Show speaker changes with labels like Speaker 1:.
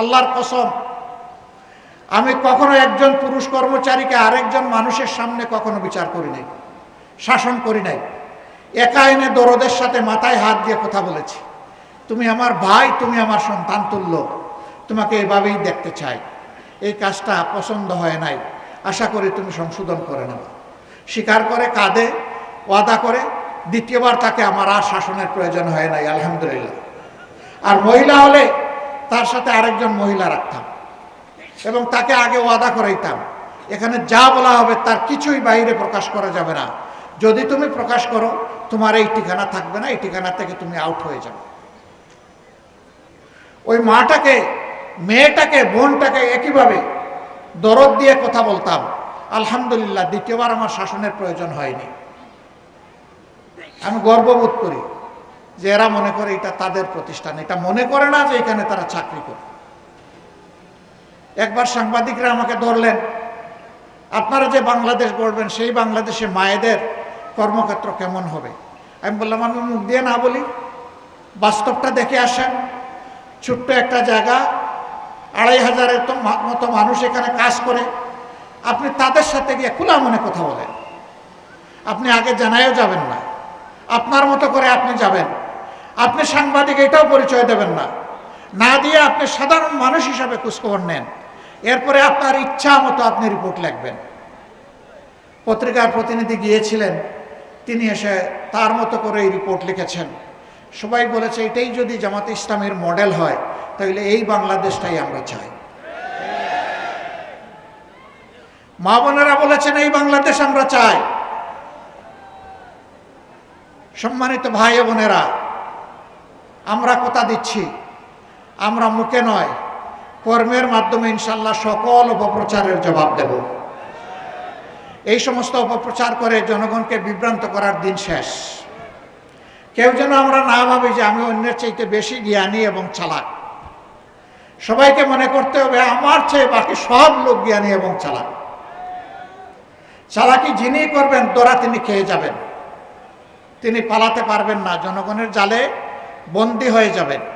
Speaker 1: আল্লাহর কসম, আমি কখনো একজন পুরুষ কর্মচারীকে আরেকজন মানুষের সামনে কখনো বিচার করি নাই, শাসন করি নাই। একা এনে দরদের সাথে মাথায় হাত দিয়ে কথা বলেছি। তুমি আমার ভাই, তুমি আমার সন্তান তুল্য, তোমাকে এভাবেই দেখতে চাই। এই কাজটা পছন্দ হয় নাই। আশা করি তুমি সংশোধন করে নেবে স্বীকার করে, কাঁদে, ওয়াদা করে, দ্বিতীয়বার তাকে আমার আর শাসনের প্রয়োজন হয় নাই, আলহামদুলিল্লাহ। আর মহিলা হলে তার সাথে আরেকজন মহিলা রাখতাম। এবং তাকে আগে ওয়াদা করাইতাম। এখানে যা বলা হবে তার কিছুই বাইরে প্রকাশ করা যাবে না। যদি তুমি প্রকাশ করো, তোমার এই ঠিকানা থাকবে না, এই ঠিকানা থেকে তুমি আউট হয়ে যাবে। ওই মাটাকে, মেয়েটাকে, বোনটাকে একইভাবে দরদ দিয়ে কথা বলতাম। আলহামদুলিল্লাহ, দ্বিতীয়বার আমার শাসনের প্রয়োজন হয়নি। আমি গর্ববোধ করি। যে এরা মনে করে এটা তাদের প্রতিষ্ঠান। এটা মনে করে না যে এখানে তারা চাকরি করে। একবার সাংবাদিকরা আমাকে ধরলেন, আপনারা যে বাংলাদেশ গড়বেন, সেই বাংলাদেশে মায়েদের কর্মক্ষেত্র কেমন হবে? আমি বললাম, আমি মুখ দিয়ে না বলি, বাস্তবটা দেখে আসেন। ছোট্ট একটা জায়গা, আড়াই হাজারের তো মতো মানুষ এখানে কাজ করে। আপনি তাদের সাথে গিয়ে খোলা মনে কথা বলেন। আপনি আগে জানায়ও যাবেন না। আপনার মতো করে আপনি যাবেন। আপনি সাংবাদিক, এটাও পরিচয় দেবেন না। না দিয়ে আপনি সাধারণ মানুষ হিসাবে খোঁজখবর নেন। এরপরে আপনার ইচ্ছা মতো আপনি রিপোর্ট লিখবেন। পত্রিকার প্রতিনিধি গিয়েছিলেন, তিনি এসে তার মতো করে এই রিপোর্ট লিখেছেন। সবাই বলেছে, এটাই যদি জামাতে ইসলামের মডেল হয়, তাহলে এই বাংলাদেশটাই আমরা চাই। মা বোনেরা বলেছেন, এই বাংলাদেশ আমরা চাই। সম্মানিত ভাই বোনেরা আমরা কথা দিচ্ছি। আমরা মুখে নয়, কর্মের মাধ্যমে ইনশাল্লাহ সকল অপপ্রচারের জবাব দেব। এই সমস্ত অপপ্রচার করে জনগণকে বিভ্রান্ত করার দিন শেষ। কেউ যেন আমরা না ভাবি যে আমি অন্যের চাইতে বেশি জ্ঞানী এবং চালাক। সবাইকে মনে করতে হবে আমার চেয়ে বাকি সব লোক জ্ঞানী এবং চালাক। চালাকি যিনি করবেন, দোরা তিনি খেয়ে যাবেন। তিনি পালাতে পারবেন না, জনগণের জালে বন্দী হয়ে যাবেন।